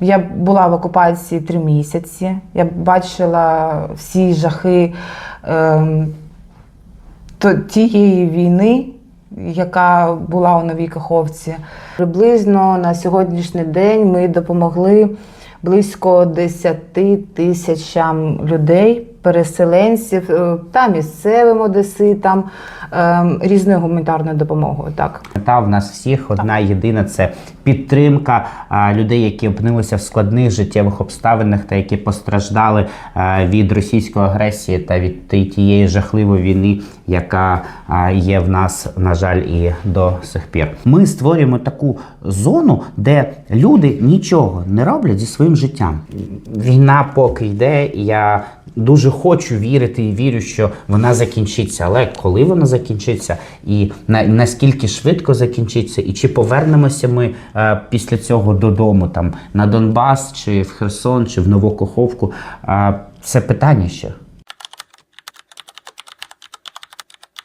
Я була в окупації три місяці. Я бачила всі жахи е, тієї війни, яка була у Новій Каховці. Приблизно на сьогоднішній день ми допомогли близько 10 тисячам людей, переселенців е, та місцевим одеситам ем, різною гуманітарною допомогою. Так. Мета в нас всіх одна єдина це підтримка людей, які опинилися в складних життєвих обставинах та які постраждали від російської агресії та від ті- тієї жахливої війни, яка є в нас, на жаль, і до сих пір. Ми створюємо таку зону, де люди нічого не роблять зі своїм життям. Війна поки йде, і я дуже хочу вірити і вірю, що вона закінчиться. Але коли вона закінчиться, і на, наскільки швидко закінчиться, і чи повернемося ми е, після цього додому, там на Донбас, чи в Херсон, чи в Новокоховку, е, це питання ще.